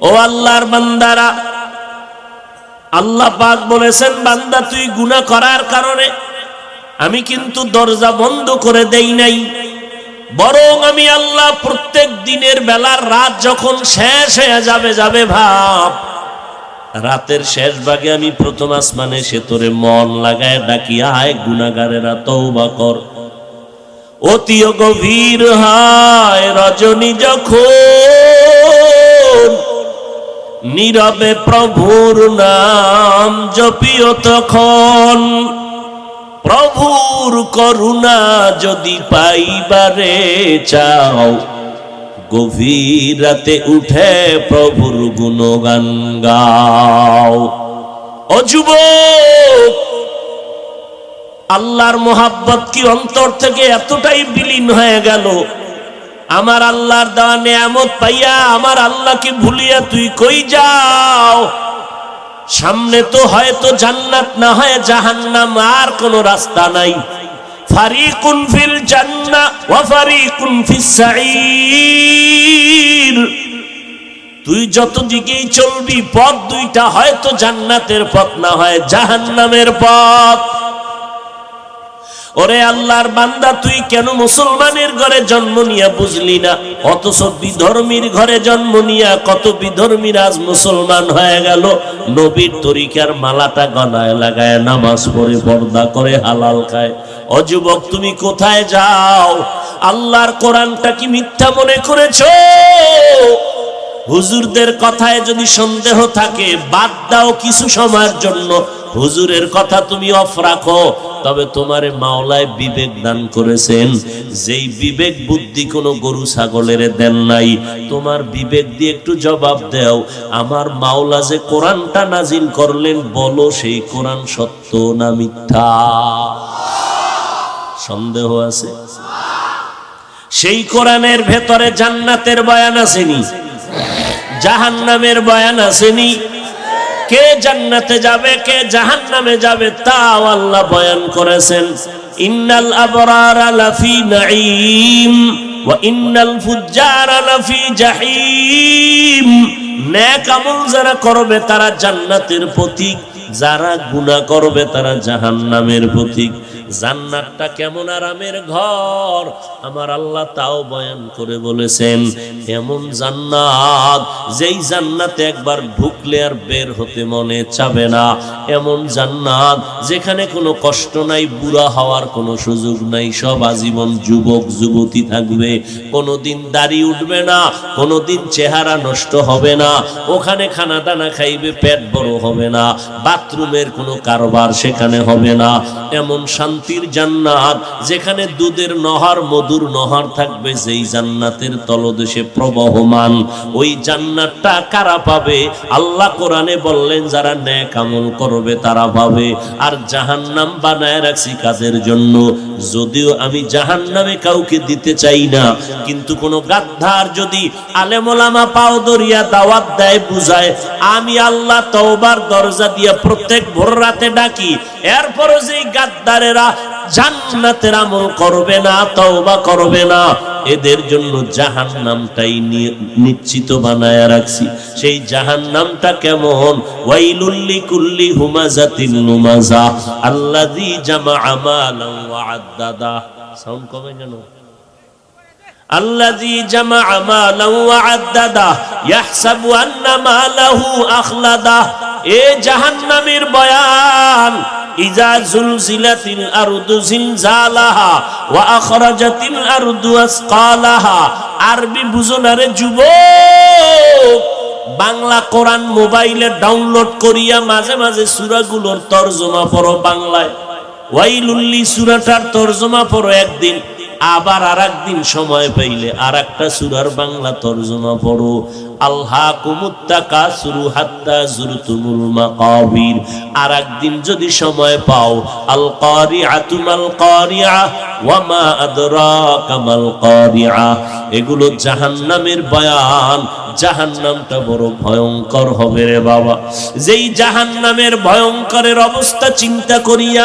ও আল্লাহর বান্দারা, আল্লাহ পাক বলেছেন, বান্দা, তুই গুনাহ করার কারণে আমি কিন্তু দরজা বন্ধ করে দেই নাই। বরং আমি আল্লাহ প্রত্যেক দিনের বেলার রাত যখন শেষ হয়ে যাবে যাবে ভাব, রাতের শেষ ভাগে আমি প্রথম আসমানে সে তোরে মন লাগায় ডাকি, আয় গুনাগারেরা তৌবা কর। অতি গভীর হয় রজনী যখন নীরবে প্রভুর নাম জপিও তখন। প্রভুর করুণা যদি পাইবারে চাও, গভীর রাতে উঠে প্রভুর গুণগান গাও। ও যুবক, আল্লাহর মোহাব্বত কি অন্তর থেকে এতটাই বিলীন হয়ে গেল? আমার আল্লাহর দেওয়া নেয়ামত পাইয়া আমার আল্লাহকে ভুলিয়া তুই কই যাও? সামনে তো হয়তো জান্নাত, না হয় জাহান্নাম, আর কোনো রাস্তা নাই। তুই যত দিকেই চলবি, পথ দুইটা হয়তো জান্নাতের পথ, না হয় জাহান্নামের পথ। ওরে আল্লাহর বান্দা, তুই কেন মুসলমানের ঘরে জন্ম নিয়া বুঝলি না? অথচ বিধর্মীর ঘরে জন্ম নিয়া কত বিধর্মীর আজ মুসলমান হয়ে গেল। নবীর তরিকার মালাটা গলায় লাগায়, নামাজ পড়ে পর্দা করে হালাল খায়। অযুবক তুমি কোথায় যাও? আল্লাহর কোরআনটা কি মিথ্যা মনে করেছ? হুজুরদের কথায় যদি সন্দেহ থাকে, বাদ দাও কিছু সময়ের জন্য। হুজুরের কথা তুমি অফ রাখো। তবে তোমারে মাওলায় বিবেক দান করেছেন। যেই বিবেক বুদ্ধি কোনো গরু ছাগলের দেন নাই, তোমার বিবেক দিয়ে একটু জবাব দাও। আমার মাওলা যে কোরআনটা নাজিল করলেন, বলো সেই কোরআন সত্য না মিথ্যা? সন্দেহ আছে? সেই কোরআনের ভেতরে জান্নাতের বয়ান আসেনি জাহান্নামের বয়ান আসেনি। কে জান্নাতে যাবে, কে জাহান্নামে যাবে, তাও আল্লাহ বয়ান করেছেন। ইন্নাল আবরারা লাফি নাঈম ইন্নাল ফুজ্জারা লাফি জাহিম। নেক আমল যারা করবে, তারা জান্নাতের প্রতীক। যারা গুনাহ করবে, তারা জাহান্নামের প্রতীক। জান্নাতটা কেমন আরামের ঘর? আমার আল্লাহ তাও বয়ান করে বলেছেন, এমন জান্নাত, যেই জান্নাতে একবার ঢুকলে আর বের হতে মনে চাবে না। এমন জান্নাত, যেখানে কোনো কষ্ট নাই, বুড়া হওয়ার কোনো সুযোগ নাই, সব আজীবন যুবক, যুবতী থাকবে। কোনোদিন দাড়ি উঠবে না, কোনোদিন চেহারা নষ্ট হবে না, ওখানে খানা দানা খাইবে, পেট বড় হবে না, বাথরুমের কোনো কারবার সেখানে হবে না। এমন শান্তির জান্নাত, যেখানে দুধের নহর, মধুর নহর থাকবে, যেই জান্নাতের তলদেশে প্রবহমান। ওই জান্নাতটা কারা পাবে? আল্লাহ কোরআনে বললেন, যারা ন্যাক আমল করবে, তারা পাবে। আর জাহান্নাম বানায় রাখছি কাদের জন্য। যদিও আমি জাহান্নামে কাউকে দিতে চাই না, কিন্তু কোনো গাদ্ধার যদি আলেমোলামা পাও দরিয়া দাওয়াত দেয়, বুঝায়, আমি আল্লাহ তওবার দরজা দিয়া প্রত্যেক ভোর রাতে ডাকি এরপরও যেই গাদ্দারেরা জান্নাতের আমল করবে না তওবা করবে না এদের জন্য জাহান নামটাই নিশ্চিত বানায় রাখছি সেই জাহান নামটা কেমন ওয়াইলুল্লি কুল্লি হুমাজাতিন লুমাজা আল্লাযী জামা আমালান ওয়া আদ্দাদা সাউন্ড কমে কেন الذي جمع مالا وعدده يحسب أن ماله أخلده এ জাহান্নামের বয়ান ইজা জুলজিলাতিল আরদু জিলজালাহা ওয়া আখরাজাতিল আরদু আসকালাহা। আরবি বুঝো না যুবক, বাংলা কোরআন মোবাইলে ডাউনলোড করিয়া মাঝে মাঝে সূরাগুলোর তরজমা পড়ো বাংলায়। ওয়াইলুল্লি সূরাটার তরজমা পড়ো একদিন। আবার আর একদিন সময় পাইলে আর একটা সুরার বাংলা তর্জমা পড়ো। আল্লাহ কুমুত্তাকা শুরু হাত্তা জুরতুমুল মাকাবির। আর একদিন যদি সময় পাও আল কারিআ তুমাল কারিআ ওয়া মা আদরাকা মাল কারিআ এগুলো জাহান্নামের বয়ান। জাহান্নামটা বড় ভয়ঙ্কর হবে রে বাবা। যেই জাহান্নামের ভয়ঙ্করের অবস্থা চিন্তা করিয়া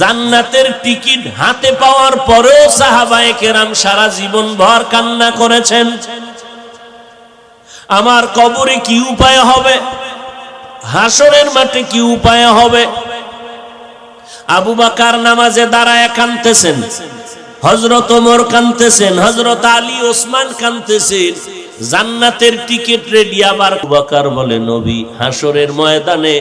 জান্নাতের টিকিট হাতে পাওয়ার পরেও সাহাবায়ে কেরাম সারা জীবন ভর কান্না করেছেন। আমার কবরে কি উপায় হবে? হাসরের মাঠে কি উপায় হবে? আবু বাকার নামাজে দাঁড়ায় কানতেছেন হজরত ওমর কানতেছেন হজরত আলী ওসমান কানতেছেন জান্নাতের টিকিট রেডি, আবার আবু বাকার বলে, নবী, হাসরের ময়দানে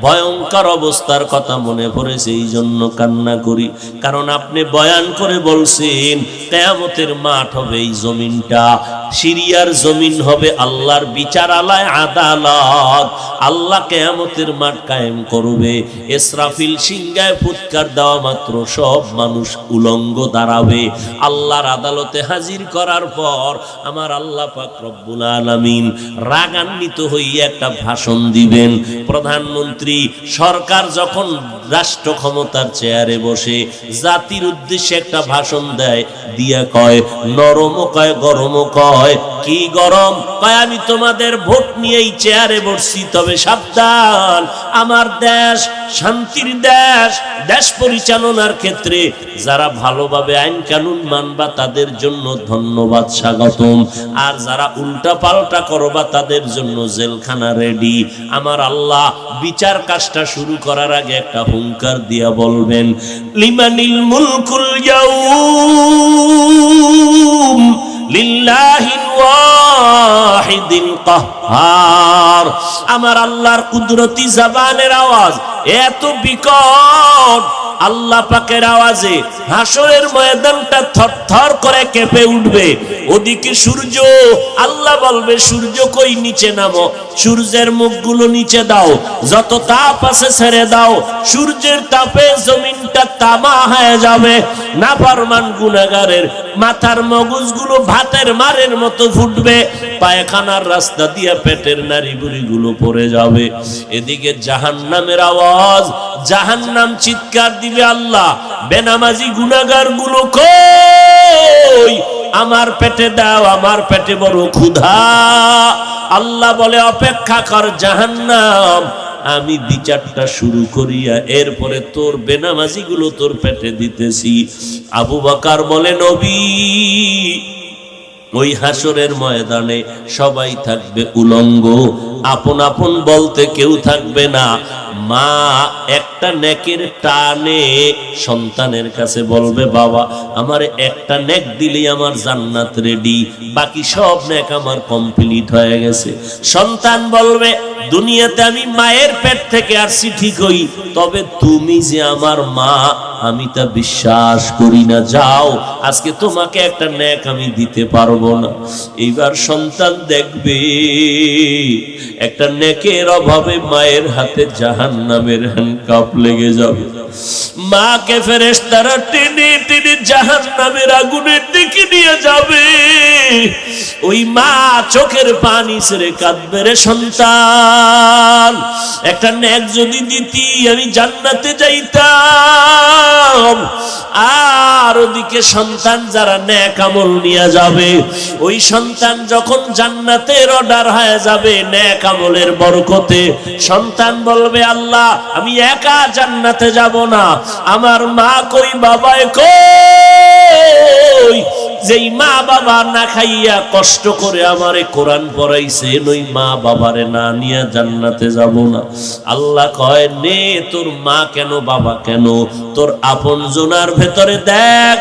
ভয়ঙ্কর অবস্থার কথা মনে পড়েছে এই জন্য কান্না করি। কারণ আপনি বয়ান করে বলছেন, কেয়ামতের মাঠ হবে এই জমিনটা। সিরিয়ার জমিন হবে আল্লাহর বিচারালয়, আদালত। আল্লাহ কেয়ামতের মাঠ কায়েম করবে। এসরাফিল সিংগায় ফুৎকার দেওয়া মাত্র সব মানুষ উলঙ্গ দাঁড়াবে। আল্লাহর আদালতে হাজির করার পর আমার আল্লাহ পাক রব্বুল আলামিন রাগান্বিত হইয়া একটা ভাষণ দিবেন। প্রধানমন্ত্রী সরকার যখন রাষ্ট্র ক্ষমতার চেয়ারে বসে জাতির উদ্দেশ্যে একটা ভাষণ দেয়, দিয়া কয় নরম কয় গরম কয়, কি গরম? কয়, আমি তোমাদের ভোট নিয়েই চেয়ারে বসছি, তবে সাবধান, আমার দেশ শান্তির দেশ দেশ পরিচালনার ক্ষেত্রে যারা ভালোভাবে আইন কানুন মানবা, তাদের জন্য ধন্যবাদ, স্বাগতম। আর যারা উল্টা পাল্টা করবা, তাদের জন্য জেলখানা রেডি আমার আল্লাহ বিচার কাজটা শুরু করার আগে একটা হুঙ্কার দিয়া বলবেন, লিমানিল মুলকুল ইয়াউম লিল্লাহিল ওয়াহিদিল কাহ্হার। আমার আল্লাহর কুদরতি জবানের আওয়াজ এত বিকট আল্লাহ পাকের আওয়াজে হাসরের ময়দানটা থরথর করে কেঁপে উঠবে। ওদিকে সূর্য, আল্লাহ বলবে, সূর্য কই নিচে নামো? সূর্যের মুখগুলো নিচে দাও। যত তাপ আছে ছেড়ে দাও। সূর্যের তাপে জমিনটা তামা হয়ে যাবে। নাফরমান গুনাগারের মাথার মগজগুলো ভাতের মারের মতো ফুটবে। পায়খানার রাস্তা দিয়ে পেটের নারী বুড়িগুলো পড়ে যাবে। এদিকে জাহান্নামের আওয়াজ, জাহান্নাম চিৎকার দিবে আল্লাহ, বেনামাজি গুনাগারগুলো কই? আমার পেটে দাও, আমার পেটে বড় ক্ষুধা। আল্লাহ বলে, অপেক্ষা কর জাহান্নাম। আমি বিচারটা শুরু করিয়া এরপরে তোর বেনামাজি গুলো তোর পেটে দিতেছি। আবু বাকার বলে, নবী, ওই হাসরের ময়দানে সবাই থাকবে উলঙ্গ। আপন আপন বলতে কেউ থাকবে না। মা একটা নেকের টানে সন্তানের কাছে বলবে, বাবা, আমার একটা নেক দিলেই আমার জান্নাত রেডি বাকি সব নেক আমার কমপ্লিট হয়ে গেছে। সন্তান বলবে, দুনিয়াতে আমি মায়ের পেট থেকে আসছি ঠিকই, তবে তুমি যে আমার মা আমি তা বিশ্বাস করি না। যাও, আজকে তোমাকে একটা ন্যাক আমি দিতে পারব না। এইবার সন্তান দেখবে, একটা ন্যাকের অভাবে মায়ের হাতে জাহান নামের হ্যান্ডকাপ লেগে যাবে। মাকে ফেরেস তারা টেনে টেনে জাহান নামের আগুনের দিকে নিয়ে যাবে। ওই মা চোখের পানি ছেড়ে কাঁদবে রে সন্তান। একটা ন্যাক যদি দিতি, আমি জান্নাতে যাইতাম। আর ওদিকে সন্তান যারা ন্যাক আমল নিয়ে যাবে, ওই সন্তান যখন জান্নাতের অর্ডার হয়ে যাবে ন্যাক আমলের বরকতে, সন্তান বলবে, আল্লাহ, আমি একা জান্নাতে যাব। না আমার মা কই বাবায় কই? যেই মা বাবা না খাইয়া কষ্ট করে আমারে কোরআন পড়াইছে ওই মা বাবারে না জান্নাতে যাব না। আল্লাহ কয়, নে, তোর মা কেন, বাবা কেন? তোর আপন জোনার ভেতরে দেখ,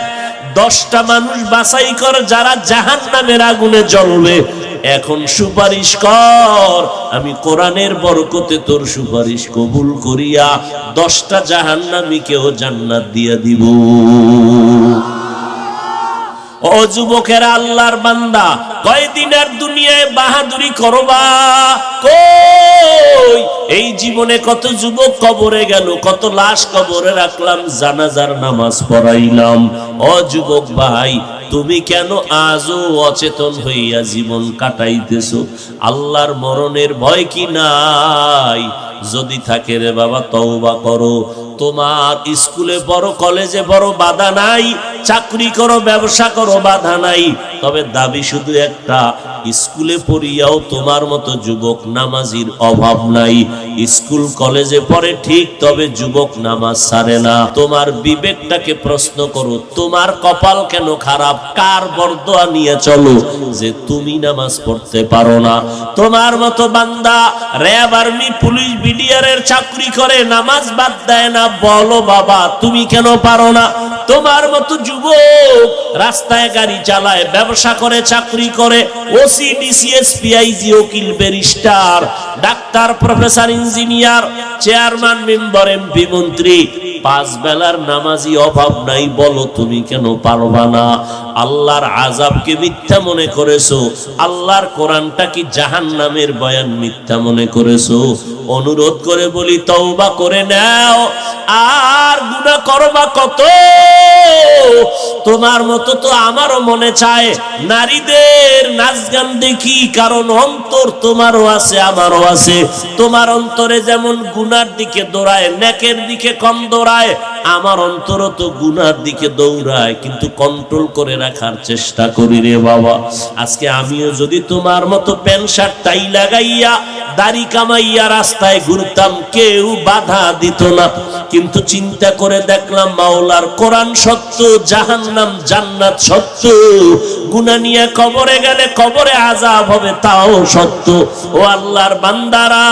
দশটা মানুষ বাছাই কর, যারা জাহান নামের আগুনে জ্বলবে এখন সুপারিশ কর। আমি কোরআনের বরকতে তোর সুপারিশ কবুল করিয়া দশটা জাহান্নামীকেও জান্নাত দিয়া দিব। ও যুবকেরা, আল্লাহর বান্দা, কয়দিনের দুনিয়ায় বাহাদুরি করবা? কই? এই জীবনে কত যুবক কবরে গেল, কত লাশ কবরে রাখলাম, জানাজার নামাজ পড়াইলাম। ও যুবক ভাই তুমি কেন আজও অচেতন হইয়া জীবন কাটাইতেছ? আল্লাহর মরণের ভয় কি নাই? যদি থাকে রে বাবা, তওবা করো। তোমার স্কুলে বড় কলেজে বড় বাধা নাই, চাকরি করো, ব্যবসা করো, বাধা নাই। তবে দাবি শুধু একটা, স্কুলে পড়িয়াও তোমার মতো যুবক নামাজির অভাব নাই। স্কুল কলেজে পড়ে ঠিক, তবে যুবক নামাজ সারে না। তোমার বিবেকটাকে প্রশ্ন করো, তোমার কপাল কেন খারাপ? কার বরদোয়া নিয়ে চলো, যে তুমি নামাজ পড়তে পারো না। তোমার মতো বান্দা, র্যাব আর্মি, পুলিশ, বিডিআরের চাকরি করে, নামাজ বাদ দেয় না বলো বাবা তুমি কেন পারো না? তোমার মতো যুবক রাস্তায় গাড়ি চালায়, ব্যবসা করে, চাকরি করে ওসি ডিসিএস পিআইজি উকিল barrister doctor professor engineer chairman member MP মন্ত্রী পাঁচ বেলার নামাজি অভাব নাই, বলো তুমি কেন পারবা না? আল্লাহর আজাবকে মিথ্যা মনে করেছ, আল্লাহর কোরআনটা কি জাহান নামের বয়ান মিথ্যা মনে করেছ? অনুরোধ করে বলি, তওবা করে নাও, আর গুনাহ করবা কত? তোমার মতো তো আমারও মনে চায়। নারীদের নাচ গান দেখি, কারণ অন্তর তোমারও আছে, আমারও আছে। তোমার অন্তরে যেমন গুনার দিকে দৌড়ায়, নেকের দিকে কম দৌড়ায়, আমার অন্তরও তো গুনার দিকে দৌড়ায়। কিন্তু কন্ট্রোল করে রাখার চেষ্টা করি রে বাবা। আজকে আমিও যদি তোমার মতো প্যান্ট শার্ট টাই লাগাইয়া দাড়ি কামাইয়া রাস্তায় ঘুরতাম, কেউ বাধা দিত না। কিন্তু চিন্তা করে দেখলাম মাওলার কোরআন সত্য, জাহান্নাম জান্নাত সত্য। গুনা নিয়ে কবরে গেলে কবরে আজাব হবে তাও সত্য। ও আল্লাহর বান্দারা,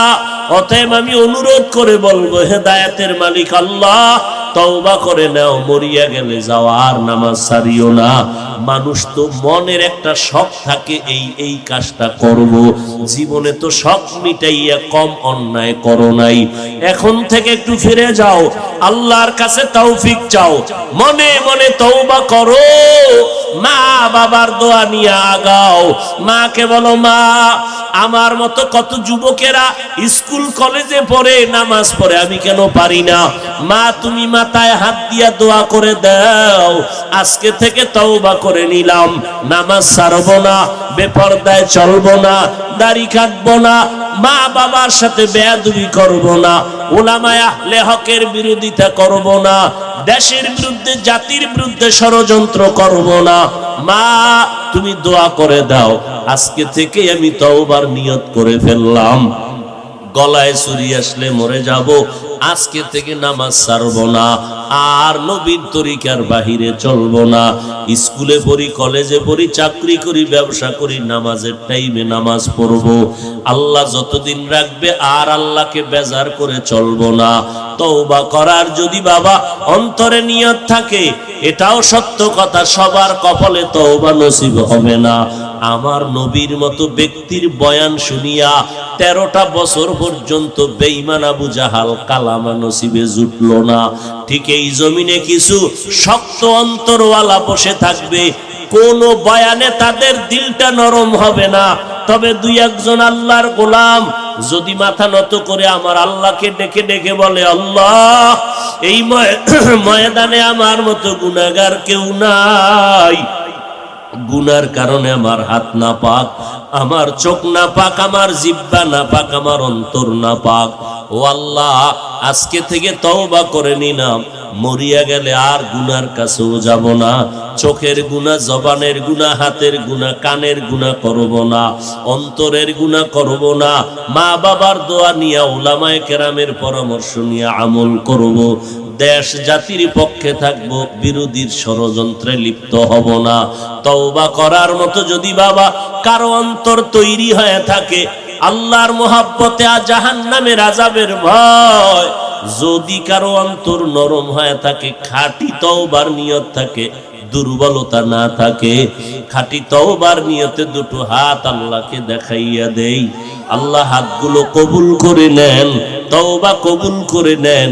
অতএব আমি অনুরোধ করে বলব, হেদায়েতের মালিক আল্লাহ তওবা করে নাও, মরিয়া গেলে যাও আর নামাজ সারিও না। মানুষ তো মনের একটা শখ থাকে, এই এই কাজটা করব। জীবনে তো শখ মিটাইয়া কম অন্যায় করো নাই। এখন থেকে একটু ফিরে যাও, আল্লাহর কাছে তৌফিক চাও। মনে মনে তওবা করো। মা বাবার দোয়া নিয়ে আগাও। মাকে বলো, মা, আমার মতো কত যুবকেরা স্কুল, কলেজে পড়ে, নামাজ পড়ে, আমি কেন পারি না? মা, তুমি মাথায় হাত দিয়া দোয়া করে দাও। আজকে থেকে তওবা করে নিলাম। নামাজ ছাড়বো না, বেপরদায় চলবো না, দাড়ি কাটবো না, মা বাবার সাথে বেয়াদবি করব না ওলামায় আহলে হকের বিরোধিতা করব না, দেশের বিরুদ্ধে, জাতির বিরুদ্ধে ষড়যন্ত্র করব না। মা, তুমি দোয়া করে দাও। আজকে থেকে আমি তওবার নিয়ত করে ফেললাম। গলায় চুরি আসলে মরে যাব। আজকে থেকে নামাজ ছাড়বো না, আর নবীর তরিকার বাহিরে চলবো না। স্কুলে পড়ি, কলেজে পড়ি, চাকরি করি, ব্যবসা করি, নামাজের টাইমে নামাজ পড়ব। আল্লাহ যতদিন রাখবে, আর আল্লাহকে বেজার করে চলবো না। তওবা করার যদি বাবা অন্তরে নিয়ত থাকে, এটাও সত্য কথা, সবার কপালে তওবা নসিব হবে না। আমার নবীর মতো ব্যক্তির বয়ান শুনিয়া তেরোটা বছর পর্যন্ত বেইমান আবু জাহাল কালামা নসিবে জুটল না। ঠিক এই জমিনে কিছু শক্ত অন্তরওয়ালা বসে থাকবে, কোন বয়ানে তাদের দিলটা নরম হবে না। তবে দুই একজন আল্লাহর গোলাম, যদি মাথা নত করে আমার আল্লাহকে ডেকে ডেকে বলে, আল্লাহ, এই ময়- ময়দানে আমার মতো গুনাগার কেউ নাই। গুনার কারণে আমার হাত না পাক আমার চোখ না পাক আমার জিব্বা না পাক আমার অন্তর না পাক ও আল্লাহ, আজকে থেকে তওবা করে নিলাম। মরিয়া গেলে আর গুনার কাছেও যাব না। চোখের গুণা জবানের গুণা হাতের গুণা কানের গুণা করব না। অন্তরের গুণা করব না। মা বাবার দোয়া নিয়ে ওলামায় কেরামের পরামর্শ নিয়ে আমল করব। দেশ জাতির পক্ষে থাকব, বিরোধীর ষড়যন্ত্রে লিপ্ত হব না। তওবা করার মতো যদি বাবা কারও অন্তর তৈরি হয়ে থাকে, আল্লাহর মোহাব্বতে জাহান নামের আজাবের ভয়। যদি কারও অন্তর নরম হয়ে থাকে, খাঁটি তওবার নিয়ত থাকে, দুর্বলতা না থাকে, খাঁটি তওবার নিয়তে দুটো হাত আল্লাহকে দেখাইয়া দেই। আল্লাহ হাতগুলো কবুল করে নেন, তওবা কবুল করে নেন।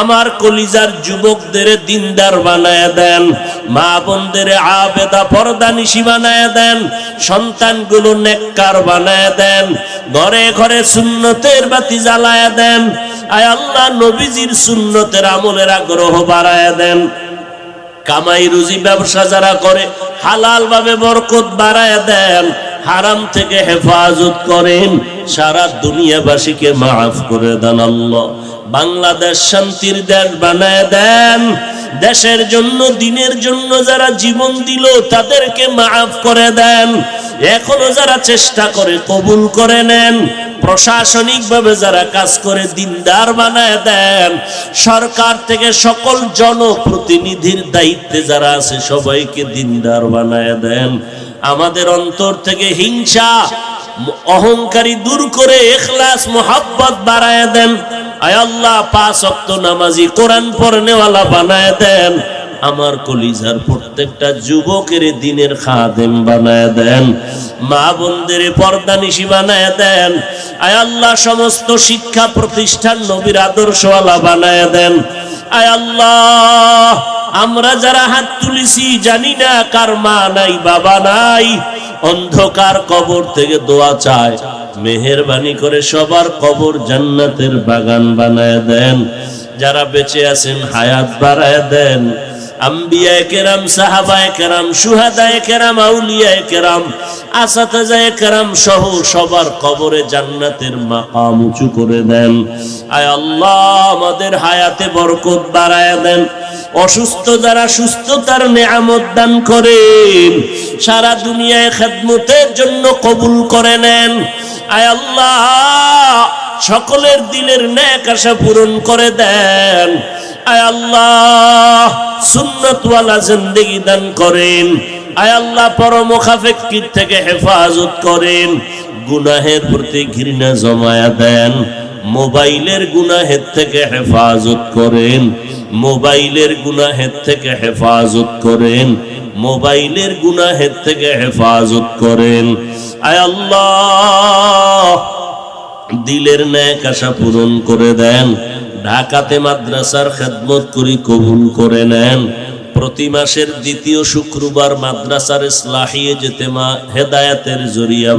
আমার কলিজার যুবকদের দিনদার বানায় দেন, মা বোনদের আবেদা পর্দা নিশি বানায় দেন, সন্তানগুলো নেককার বানায় দেন, ঘরে ঘরে সুন্নতের বাতি জ্বালায় দেন, আয় আল্লাহ নবীজির সুন্নতের আমলের আগ্রহ বাড়ায় দেন। কামাই রুজি ব্যবসা যারা করে হালাল ভাবে বরকত বাড়ায় দেন। হারাম থেকে হেফাজত করেন, সারা দুনিয়াবাসীকে মাফ করে দেন আল্লাহ। বাংলাদেশ শান্তির দেশ বানায় দেন। দেশের জন্য, দিনের জন্য যারা জীবন দিল, তাদেরকে মাফ করে দেন। এখনও যারা চেষ্টা করে, কবুল করে নেন। প্রশাসনিকভাবে যারা কাজ করে, দিনদার বানায় দেন। সরকার থেকে সকল জনপ্রতিনিধির দায়িত্বে যারা আছে, সবাইকে দিনদার বানায় দেন। আমাদের অন্তর থেকে হিংসা, অহংকারী দূর করে এখলাস, মোহাব্বত বাড়ায় দেন। আয় আল্লাহ, পাঁচ অক্ত নামাজি কোরআন পড়নেওয়ালা বানায় দেন। আমার কলিজার প্রত্যেকটা যুবকের দিনের খাদেম বানায় দেন। মা বোনদের পর্দা নিশি বানায় দেন। আয় আল্লাহ, সমস্ত শিক্ষা প্রতিষ্ঠান নবীর আদর্শওয়ালা বানায় দেন। আয় আল্লাহ আমরা যারা হাত তুলেছি, জানি না কার মা নাই, বাবা নাই। অন্ধকার কবর থেকে দোয়া চায়। মেহেরবানি করে সবার কবর জান্নাতের বাগান বানায় দেন। যারা বেঁচে আছেন, হায়াত বাড়ায় দেন। আম্বিয়ায় কেরাম, সাহাবায় কেরাম সুহাদায় কেরাম, আউলিয়ায় কেরাম, আসাতাজায় কেরাম সহ সবার কবরে জান্নাতের মাকাম উঁচু করে দেন। আয় আল্লাহ, আমাদের হায়াতে বরকত বাড়ায় দেন। অসুস্থ যারা সুস্থতার নেয়ামত দান করেন সারা দুনিয়ায় খেদমতের জন্য কবুল করে নেন। আয় আল্লাহ, সকলের দিলের ন্যাক আশা পূরণ করে দেন। আয় আল্লাহ, সুন্নতওয়ালা জিন্দেগি দান করেন। আয় আল্লাহ পরমখাফেক্কির থেকে হেফাজত করেন। গুনাহের প্রতি ঘৃণা জমায়া দেন। মোবাইলের গুনাহের থেকে হেফাজত করেন। মোবাইলের গুনাহের থেকে হেফাজত করেন, মোবাইলের গুনাহের থেকে হেফাজত করেন। আয় আল্লাহ, দিলের ন্যায় আশা পূরণ করে দেন, ঢাকাতে মাদ্রাসার খেদমত করি কবুল করে নেন। প্রতি মাসের দ্বিতীয় শুক্রবার মাদ্রাসার ইসলাহিয়ে যেতে মা হেদায়াতের জরিয়া